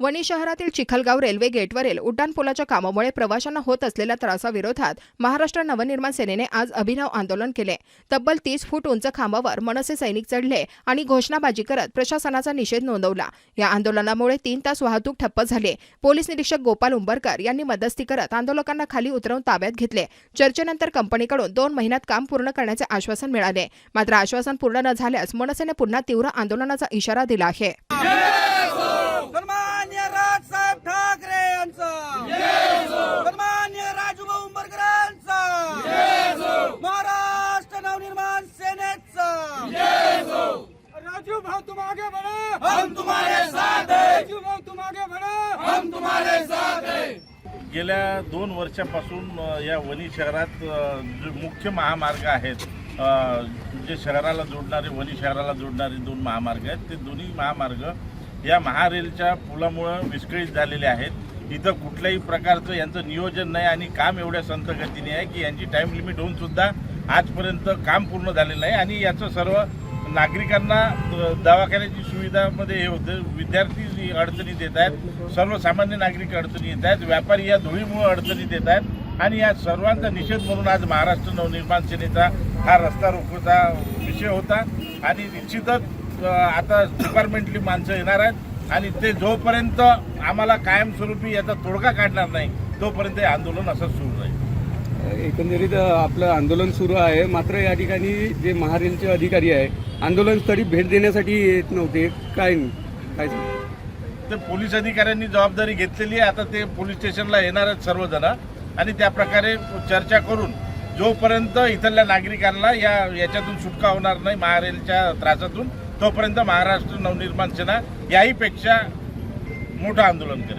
वणी शहरातील चिखलगाव रेल्वे गेटवरील उड्डाणपुलाच्या कामामुळे प्रवाशांना होत असलेल्या त्रासाविरोधात महाराष्ट्र नवनिर्माण सेनेने आज अभिनव आंदोलन केले. तब्बल तीस फूट उंच खांबावर मनसे सैनिक चढले आणि घोषणाबाजी करत प्रशासनाचा निषेध नोंदवला. या आंदोलनामुळे तीन तास वाहतूक ठप्प झाली. पोलीस निरीक्षक गोपाल उंबरकर यांनी मध्यस्थी करत आंदोलकांना खाली उतरवून ताब्यात घेतले. चर्चेनंतर कंपनीकडून दोन महिन्यात काम पूर्ण करण्याचे आश्वासन मिळाले. मात्र आश्वासन पूर्ण न झाल्यास मनसेने पुन्हा तीव्र आंदोलनाचा इशारा दिला आहे. हम तुम्हारे साथ हम तुम्हारे साथ गेल्या दोन वर्षापासून या वणी शहरात जे मुख्य महामार्ग आहेत जे शहराला जोडणारे वणी शहराला जोडणारे दोन महामार्ग आहेत. ते दोन्ही महामार्ग या महारेलच्या पुलामुळं विस्कळीत झालेले आहेत. इथं कुठल्याही प्रकारचं यांचं नियोजन नाही आणि काम एवढ्या संत गतीने आहे की यांची टाईम लिमिट होऊन सुद्धा आजपर्यंत काम पूर्ण झालेलं नाही. आणि याचं सर्व नागरिकांना दवाखान्याची सुविधामध्ये हे होतं. विद्यार्थी अडचणीत येत आहेत सर्वसामान्य नागरिक अडचणी येत आहेत व्यापारी या धुळीमुळे अडचणीत येत आहेत आणि या सर्वांचा निषेध म्हणून आज महाराष्ट्र नवनिर्माण सेनेचा हा रस्ता रोखोचा विषय होता. आणि निश्चितच आता डिपार्टमेंटली माणसं येणार आहेत आणि ते जोपर्यंत आम्हाला कायमस्वरूपी याचा तोडगा काढणार नाही तोपर्यंत हे आंदोलन असंच सुरू राहील. एकंदरीत आपलं आंदोलन सुरू आहे. मात्र या ठिकाणी जे महारेलचे अधिकारी आहे आंदोलनस्थळी भेट देण्यासाठी येत नव्हते. काय काय तर पोलीस अधिकाऱ्यांनी जबाबदारी घेतलेली आहे. आता ते पोलीस स्टेशनला येणार आहेत सर्वजण. आणि त्या प्रकारे चर्चा करून जोपर्यंत इथल्या नागरिकांना या याच्यातून सुटका होणार नाही महारेलच्या त्रासातून तोपर्यंत महाराष्ट्र नवनिर्माण सेना याहीपेक्षा मोठं आंदोलन करेल.